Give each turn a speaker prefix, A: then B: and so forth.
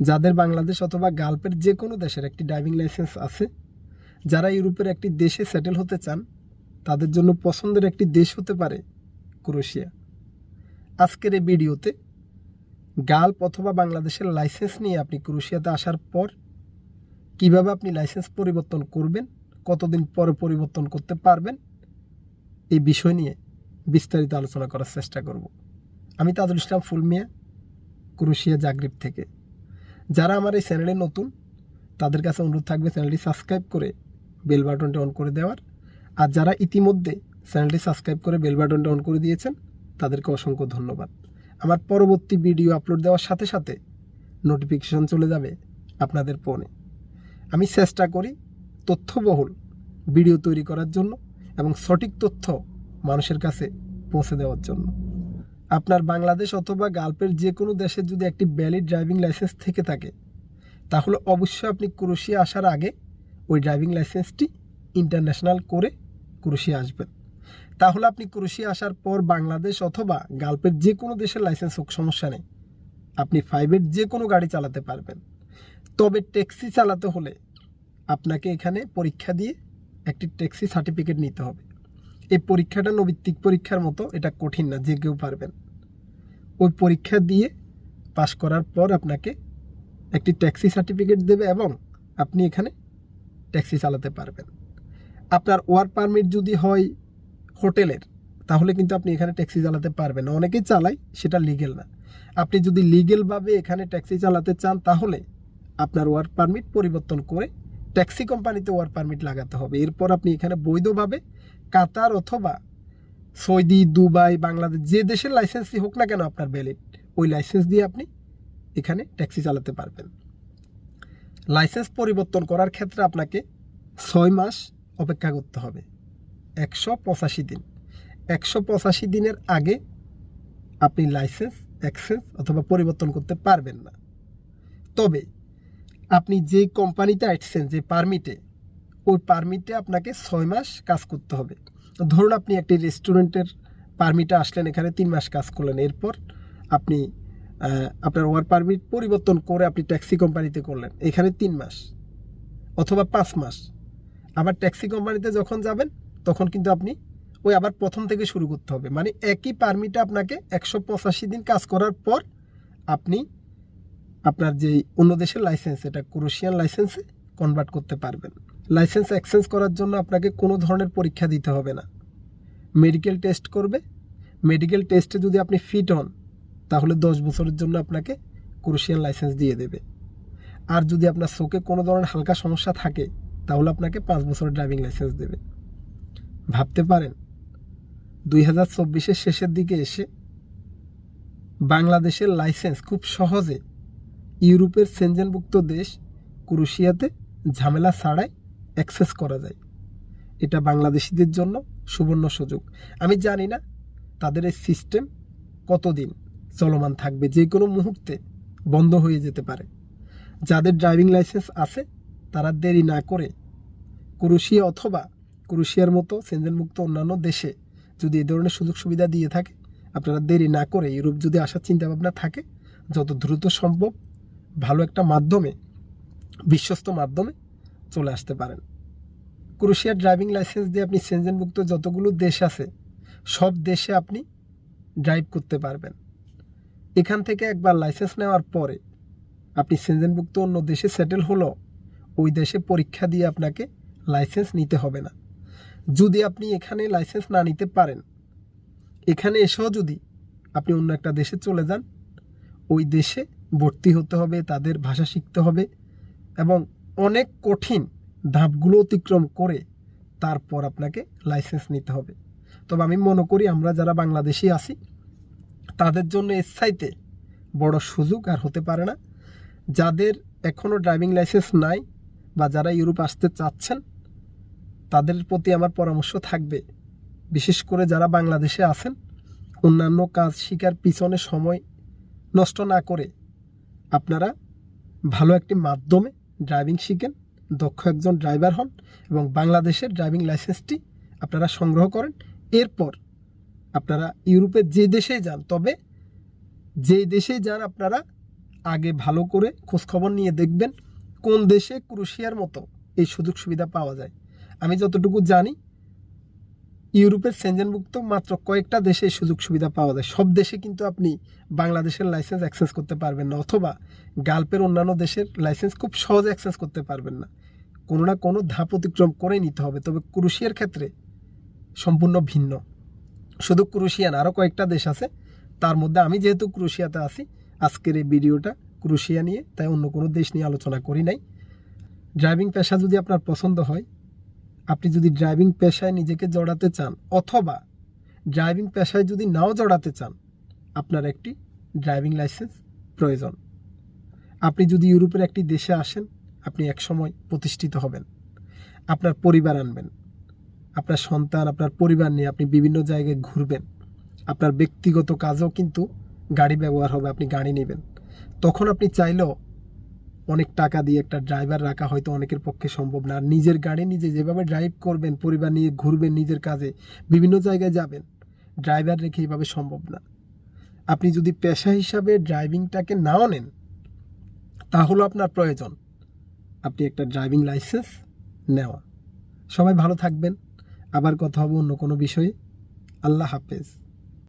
A: যাদের বাংলাদেশ অথবা গাল্পের যে কোনো দেশের একটি ড্রাইভিং লাইসেন্স আছে, যারা ইউরোপের একটি দেশে সেটেল হতে চান, তাদের জন্য পছন্দের একটি দেশ হতে পারে ক্রোয়েশিয়া। আজকের এই ভিডিওতে গাল্প অথবা বাংলাদেশের লাইসেন্স নিয়ে আপনি ক্রোয়েশিয়াতে আসার পর কীভাবে আপনি লাইসেন্স পরিবর্তন করবেন, কতদিন পরে পরিবর্তন করতে পারবেন, এই বিষয় নিয়ে বিস্তারিত আলোচনা করার চেষ্টা করব। আমি তাজুল ইসলাম ফুলমিয়া, ক্রোয়েশিয়া জাগরিব থেকে। যারা আমার এই চ্যানেলে নতুন, তাদের কাছে অনুরোধ থাকবে চ্যানেলটি সাবস্ক্রাইব করে বেল বাটনটি অন করে দেওয়ার। আর যারা ইতিমধ্যে চ্যানেলটি সাবস্ক্রাইব করে বেল বাটনটি অন করে দিয়েছেন, তাদেরকে অসংখ্য ধন্যবাদ। আমার পরবর্তী ভিডিও আপলোড দেওয়ার সাথে সাথে নোটিফিকেশন চলে যাবে আপনাদের ফোনে। আমি চেষ্টা করি তথ্যবহুল ভিডিও তৈরি করার জন্য এবং সঠিক তথ্য মানুষের কাছে পৌঁছে দেওয়ার জন্য। আপনার বাংলাদেশ অথবা গাল্পের যে কোনো দেশে যদি একটি ভ্যালিড ড্রাইভিং লাইসেন্স থেকে থাকে, তাহলে অবশ্যই আপনি ক্রোশিয়া আসার আগে ওই ড্রাইভিং লাইসেন্সটি ইন্টারন্যাশনাল করে ক্রোশিয়া আসবেন। তাহলে আপনি ক্রোশিয়া আসার পর বাংলাদেশ অথবা গাল্পের যে কোনো দেশের লাইসেন্স হোক, সমস্যা নেই। আপনি ফাইভের যে কোনো গাড়ি চালাতে পারবেন। তবে ট্যাক্সি চালাতে হলে আপনাকে এখানে পরীক্ষা দিয়ে একটি ট্যাক্সি সার্টিফিকেট নিতে হবে। এই পরীক্ষাটা নৈতিক পরীক্ষার মতো, এটা কঠিন না, যে কেউ পারবেন। ওই পরীক্ষা দিয়ে পাশ করার পর আপনাকে একটি ট্যাক্সি সার্টিফিকেট দেবে এবং আপনি এখানে ট্যাক্সি চালাতে পারবেন। আপনার ওয়ার পারমিট যদি হয় হোটেলের, তাহলে কিন্তু আপনি এখানে ট্যাক্সি চালাতে পারবেন না। অনেকেই চালায়, সেটা লিগেল না। আপনি যদি লিগেলভাবে এখানে ট্যাক্সি চালাতে চান, তাহলে আপনার ওয়ার্ক পারমিট পরিবর্তন করে ট্যাক্সি কোম্পানিতে ওয়ার্ক পারমিট লাগাতে হবে। এরপর আপনি এখানে বৈধভাবে কাতার অথবা সৌদি, দুবাই, বাংলাদেশ যে দেশের লাইসেন্সই হোক না কেন আপনার ভ্যালিড ওই লাইসেন্স দিয়ে আপনি এখানে ট্যাক্সি চালাতে পারবেন। লাইসেন্স পরিবর্তন করার ক্ষেত্রে আপনাকে ছয় মাস অপেক্ষা করতে হবে। একশো পঁচাশি দিন। একশো পঁচাশি দিনের আগে আপনি লাইসেন্স এক্সচেঞ্জ অথবা পরিবর্তন করতে পারবেন না। তবে আপনি যে কোম্পানিতে আসছেন, যে পারমিটে ওই পারমিটে আপনাকে ছয় মাস কাজ করতে হবে। ধরুন আপনি একটি রেস্টুরেন্টের পারমিটে আসলেন, এখানে তিন মাস কাজ করলেন। এরপর আপনি আপনার ওয়ার পারমিট পরিবর্তন করে আপনি ট্যাক্সি কোম্পানিতে করলেন। এখানে তিন মাস অথবা পাঁচ মাস। আবার ট্যাক্সি কোম্পানিতে যখন যাবেন, তখন কিন্তু আপনি ওই আবার প্রথম থেকে শুরু করতে হবে। মানে একই পারমিটে আপনাকে একশো পঁচাশি দিন কাজ করার পর আপনি আপনার যে অন্য দেশের লাইসেন্স এটা ক্রোশিয়ান লাইসেন্সে কনভার্ট করতে পারবেন। লাইসেন্স এক্সচেঞ্জ করার জন্য আপনাকে কোনো ধরনের পরীক্ষা দিতে হবে না। মেডিকেল টেস্ট করবে। মেডিকেল টেস্টে যদি আপনি ফিট হন, তাহলে দশ বছরের জন্য আপনাকে ক্রোশিয়ান লাইসেন্স দিয়ে দেবে। আর যদি আপনার চোখে কোনো ধরনের হালকা সমস্যা থাকে, তাহলে আপনাকে পাঁচ বছরের ড্রাইভিং লাইসেন্স দেবে। ভাবতে পারেন, দুই হাজার চব্বিশের শেষের দিকে এসে বাংলাদেশের লাইসেন্স খুব সহজে ইউরোপের সেনজেনভুক্ত দেশ ক্রোশিয়াতে ঝামেলা ছাড়াই অ্যাক্সেস করা যায়। এটা বাংলাদেশিদের জন্য সুবর্ণ সুযোগ। আমি জানি না তাদের এই সিস্টেম কতদিন চলমান থাকবে, যে কোনো মুহূর্তে বন্ধ হয়ে যেতে পারে। যাদের ড্রাইভিং লাইসেন্স আছে, তারা দেরি না করে ক্রোশিয়া অথবা ক্রোশিয়ার মতো সেনজেনমুক্ত অন্যান্য দেশে যদি এ ধরনের সুযোগ সুবিধা দিয়ে থাকে, আপনারা দেরি না করে ইউরোপ যদি আসার চিন্তাভাবনা থাকে, যত দ্রুত সম্ভব ভালো একটা মাধ্যমে, বিশ্বস্ত মাধ্যমে চলে আসতে পারেন। ক্রোশিয়ার ড্রাইভিং লাইসেন্স দিয়ে আপনি সেনজেনভুক্ত যতগুলো দেশ আছে, সব দেশে আপনি ড্রাইভ করতে পারবেন। এখান থেকে একবার লাইসেন্স নেওয়ার পরে আপনি সেনজেনভুক্ত অন্য দেশে সেটেল হলো ওই দেশে পরীক্ষা দিয়ে আপনাকে লাইসেন্স নিতে হবে না। যদি আপনি এখানে লাইসেন্স না নিতে পারেন, এখানে এসেও যদি আপনি অন্য একটা দেশে চলে যান, ওই দেশে ভর্তি হতে হবে, তাদের ভাষা শিখতে হবে এবং অনেক কঠিন ধাপগুলো অতিক্রম করে তারপর আপনাকে লাইসেন্স নিতে হবে। তবে আমি মনে করি আমরা যারা বাংলাদেশি আছি, তাদের জন্য এর চাইতে বড় সুযোগ আর হতে পারে না। যাদের এখনও ড্রাইভিং লাইসেন্স নাই বা যারা ইউরোপ আসতে চাচ্ছেন, তাদের প্রতি আমার পরামর্শ থাকবে। বিশেষ করে যারা বাংলাদেশে আছেন, অন্যান্য কাজ শিকার পিছনে সময় নষ্ট না করে আপনারা ভালো একটি মাধ্যমে ড্রাইভিং শিখেন, দক্ষ একজন ড্রাইভার হন এবং বাংলাদেশের ড্রাইভিং লাইসেন্সটি আপনারা সংগ্রহ করেন। এরপর আপনারা ইউরোপের যে দেশে যান, তবে যে দেশে যান আপনারা আগে ভালো করে খোঁজখবর নিয়ে দেখবেন কোন দেশে ক্রুশিয়ার মতো এই সুযোগ সুবিধা পাওয়া যায়। আমি যতটুকু জানি ইউরোপের সেঞ্জনভুক্ত মাত্র কয়েকটা দেশে সুযোগ সুবিধা পাওয়া যায়। সব দেশে কিন্তু আপনি বাংলাদেশের লাইসেন্স অ্যাক্সেস করতে পারবেন না, অথবা গাল্পের অন্যান্য দেশের লাইসেন্স খুব সহজে অ্যাক্সেস করতে পারবেন না। কোনো না কোনো ধাপ অতিক্রম করেই নিতে হবে, তবে ক্রোশিয়ার ক্ষেত্রে সম্পূর্ণ ভিন্ন। শুধু ক্রুশিয়ান আরও কয়েকটা দেশ আছে। তার মধ্যে আমি যেহেতু ক্রুশিয়াতে আছি, আজকের এই ভিডিওটা ক্রুশিয়া নিয়ে, তাই অন্য কোনো দেশ নিয়ে আলোচনা করি নাই। ড্রাইভিং পেশা যদি আপনার পছন্দ হয় আপনি যদি ড্রাইভিং পেশায় নিজেকে জড়াতে চান অথবা ড্রাইভিং পেশায় যদি নাও জড়াতে চান, আপনার একটি ড্রাইভিং লাইসেন্স প্রয়োজন। আপনি যদি ইউরোপের একটি দেশে আসেন, আপনি একসময় প্রতিষ্ঠিত হবেন, আপনার পরিবার আনবেন, আপনার সন্তান, আপনার পরিবার নিয়ে আপনি বিভিন্ন জায়গায় ঘুরবেন, আপনার ব্যক্তিগত কাজেও কিন্তু গাড়ি ব্যবহার হবে, আপনি গাড়ি নেবেন। তখন আপনি চাইলেও অনেক টাকা দিয়ে একটা ড্রাইভার রাখা হয়তো অনেকের পক্ষে সম্ভব না। আর নিজের গাড়ি নিজে যেভাবে ড্রাইভ করবেন, পরিবার নিয়ে ঘুরবেন, নিজের কাজে, বিভিন্ন জায়গায় যাবেন ড্রাইভার রেখে এইভাবে সম্ভব না। আপনি যদি পেশা হিসাবে ড্রাইভিংটাকে নাও নেন, তাহলে আপনার প্রয়োজন, আপনি একটা ড্রাইভিং লাইসেন্স নেওয়া। সবাই ভালো থাকবেন। আবার কথা হবে অন্য কোনো বিষয়ে। আল্লাহ হাফেজ।